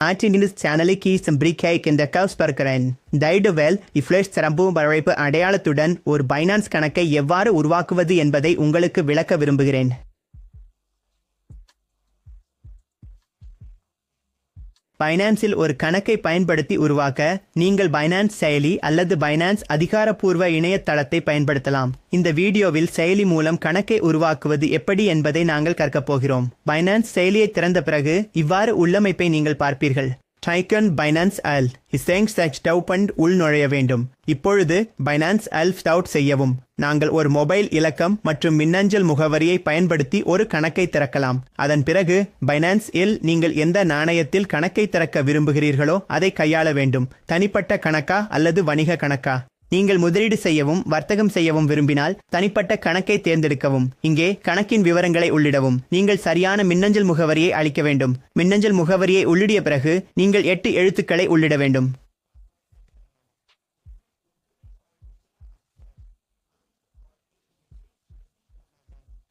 Atin news சேனலுக்கு சம்பிரிக்கை இந்த கவுஸ் பார்க்கிறேன் டைடுவெல் இஃப்ளேஷ் சிறப்பு வரவேற்பு அடையாளத்துடன் ஒரு பைனான்ஸ் கணக்கை எவ்வாறு உருவாக்குவது என்பதை உங்களுக்கு விளக்க விரும்புகிறேன் பைனான்ஸில் ஒரு கணக்கை பயன்படுத்தி உருவாக்க நீங்கள் பைனான்ஸ் செயலி அல்லது பைனான்ஸ் அதிகாரப்பூர்வ இணையதளத்தை பயன்படுத்தலாம். இந்த வீடியோவில் செயலி மூலம் கணக்கை உருவாக்குவது எப்படி என்பதை நாங்கள் கற்கப் போகிறோம். பைனான்ஸ் செயலியை திறந்த பிறகு இவ்வாறு உள்ளமைப்பை நீங்கள் பார்ப்பீர்கள். டைக்கன் பைனான்ஸ் அல் இசேங் சச் டவுபண்ட் உள் நுழைய வேண்டும். இப்பொழுது பைனான்ஸ் அல் ஸ்டவுட் செய்யவும். நாங்கள் ஒரு மொபைல் இலக்கம் மற்றும் மின்னஞ்சல் முகவரியை பயன்படுத்தி ஒரு கணக்கை திறக்கலாம். அதன் பிறகு பைனான்ஸ் இல் நீங்கள் எந்த நாணயத்தில் கணக்கை திறக்க விரும்புகிறீர்களோ அதை கையாள வேண்டும். தனிப்பட்ட கணக்கா அல்லது வணிக கணக்கா? நீங்கள் முதலீடு செய்யவும் வர்த்தகம் செய்யவும் விரும்பினால் தனிப்பட்ட கணக்கை தேர்ந்தெடுக்கவும் இங்கே கணக்கின் விவரங்களை உள்ளிடவும் நீங்கள் சரியான மின்னஞ்சல் முகவரியை அளிக்க வேண்டும் மின்னஞ்சல் முகவரியை உள்ளிடிய பிறகு நீங்கள் எட்டு எழுத்துக்களை உள்ளிட வேண்டும்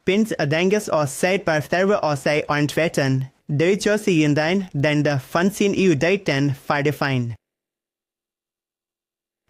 Pins Adangus or Said per Server or Say on Tweeten. Deutscher Sie in dein, denn der Fanzin EU Daten Fine.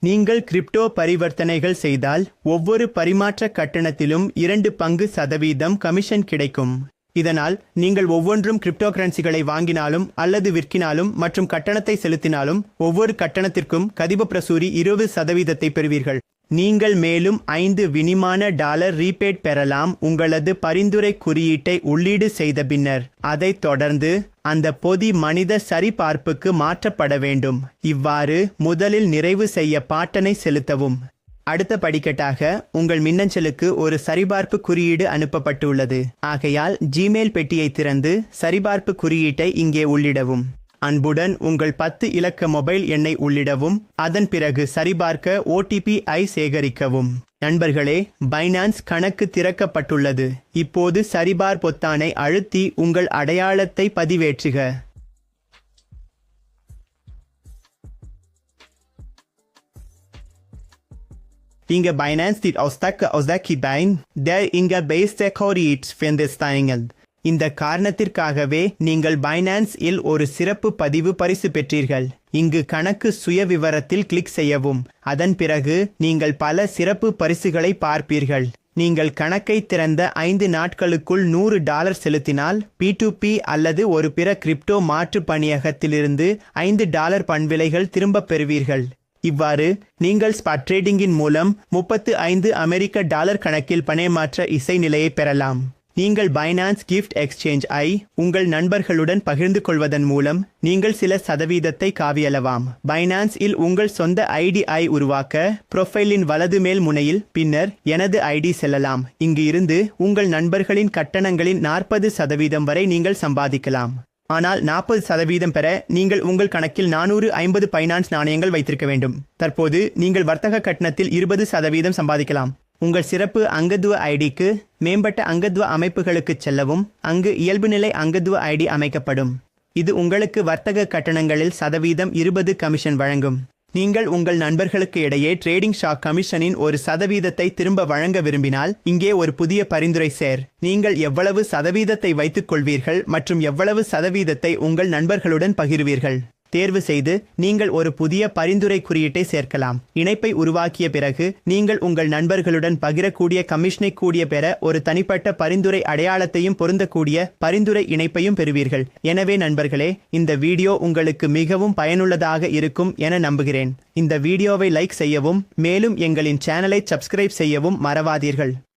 நீங்கள் கிரிப்டோ பரிவர்த்தனைகள் செய்தால் ஒவ்வொரு பரிமாற்ற கட்டணத்திலும் இரண்டு பங்கு சதவீதம் கமிஷன் கிடைக்கும். இதனால் நீங்கள் ஒவ்வொன்றும் கிரிப்டோ கரன்சிகளை வாங்கினாலும் அல்லது விற்கினாலும் மற்றும் கட்டணத்தை செலுத்தினாலும் ஒவ்வொரு கட்டணத்திற்கும் கதிப பிரசூரி இருபது சதவீதத்தை பெறுவீர்கள். நீங்கள் மேலும் ஐந்து வினிமான டாலர் ரீபேட் பெறலாம் உங்களது பரிந்துரை குறியீட்டை உள்ளீடு செய்த பின்னர். அதைத் தொடர்ந்து அந்த பொதி மனித சரிபார்ப்புக்கு மாற்றப்பட வேண்டும். இவ்வாறு முதலில் நிறைவு செய்ய பாட்டனை செலுத்தவும். அடுத்த படிக்கட்டாக உங்கள் மின்னஞ்சலுக்கு ஒரு சரிபார்ப்பு குறியீடு அனுப்பப்பட்டுள்ளது. ஆகையால் ஜிமெயில் பெட்டியை திறந்து சரிபார்ப்பு குறியீட்டை இங்கே உள்ளிடவும். அன்புடன் உங்கள் பத்து இலக்க மொபைல் எண்ணை உள்ளிடவும் அதன் பிறகு சரிபார்க்க ஓடிபி ஐ சேகரிக்கவும். நண்பர்களே பைனான்ஸ் கணக்கு திறக்கப்பட்டுள்ளது. இப்போது சரிபார் பொத்தானை அழுத்தி உங்கள் அடையாளத்தை பதிவேற்றுக. இங்க Binance dit aus der aus der der inga base der Korit findet இந்த காரணத்திற்காகவே நீங்கள் பைனான்ஸ் இல் ஒரு சிறப்பு பதிவு பரிசு பெற்றீர்கள். இங்கு கணக்கு சுய விவரத்தில் கிளிக் செய்யவும். அதன் பிறகு நீங்கள் பல சிறப்பு பரிசுகளை பார்ப்பீர்கள். நீங்கள் கணக்கை திறந்த ஐந்து நாட்களுக்குள் நூறு டாலர் செலுத்தினால் பி டு பி அல்லது ஒரு பிற கிரிப்டோ மாற்று பணியகத்திலிருந்து ஐந்து டாலர் பண்விலைகள் திரும்பப் பெறுவீர்கள். இவ்வாறு நீங்கள் ஸ்பாட் ட்ரேடிங்கின் மூலம் முப்பத்து ஐந்து அமெரிக்க டாலர் கணக்கில் பணயமாற்ற இசை நிலையை பெறலாம். நீங்கள் பைனான்ஸ் கிஃப்ட் எக்ஸ்சேஞ்ச் ஐ உங்கள் நண்பர்களுடன் பகிர்ந்து கொள்வதன் மூலம் நீங்கள் சில சதவீதத்தை காவியளவாம் பைனான்ஸ் இல் உங்கள் சொந்த ஐடி ஐ உருவாக்க ப்ரொஃபைலின் வலது மேல் முனையில் பின்னர் எனது ஐடி செல்லலாம். இங்கு இருந்து உங்கள் நண்பர்களின் கட்டணங்களின் நாற்பது சதவீதம் வரை நீங்கள் சம்பாதிக்கலாம். ஆனால் நாற்பது சதவீதம் பெற நீங்கள் உங்கள் கணக்கில் நானூறு ஐம்பது பைனான்ஸ் நாணயங்கள் வைத்திருக்க வேண்டும். தற்போது நீங்கள் வர்த்தக கட்டணத்தில் இருபது சதவீதம் சம்பாதிக்கலாம். உங்கள் சிறப்பு அங்கத்துவ ஐடிக்கு மேம்பட்ட அங்கத்துவ அமைப்புகளுக்கு செல்லவும் அங்கு இயல்புநிலை அங்கத்துவ ஐடி அமைக்கப்படும். இது உங்களுக்கு வர்த்தக கட்டணங்களில் சதவீதம் இருபது கமிஷன் வழங்கும். நீங்கள் உங்கள் நண்பர்களுக்கு இடையே ட்ரேடிங் ஷாக் கமிஷனின் ஒரு சதவீதத்தை திரும்ப வழங்க விரும்பினால் இங்கே ஒரு புதிய பரிந்துரை சேர். நீங்கள் எவ்வளவு சதவீதத்தை வைத்துக் கொள்வீர்கள் மற்றும் எவ்வளவு சதவீதத்தை உங்கள் நண்பர்களுடன் பகிர்வீர்கள்? தேர்வு செய்து நீங்கள் ஒரு புதிய பரிந்துரை குறியீட்டை சேர்க்கலாம். இணைப்பை உருவாக்கிய பிறகு நீங்கள் உங்கள் நண்பர்களுடன் பகிரக்கூடிய கமிஷனை கூடிய பெற ஒரு தனிப்பட்ட பரிந்துரை அடையாளத்தையும் பொருந்தக்கூடிய பரிந்துரை இணைப்பையும் பெறுவீர்கள். எனவே நண்பர்களே இந்த வீடியோ உங்களுக்கு மிகவும் பயனுள்ளதாக இருக்கும் என நம்புகிறேன். இந்த வீடியோவை லைக் செய்யவும் மேலும் எங்களின் சேனலை சப்ஸ்கிரைப் செய்யவும் மறவாதீர்கள்.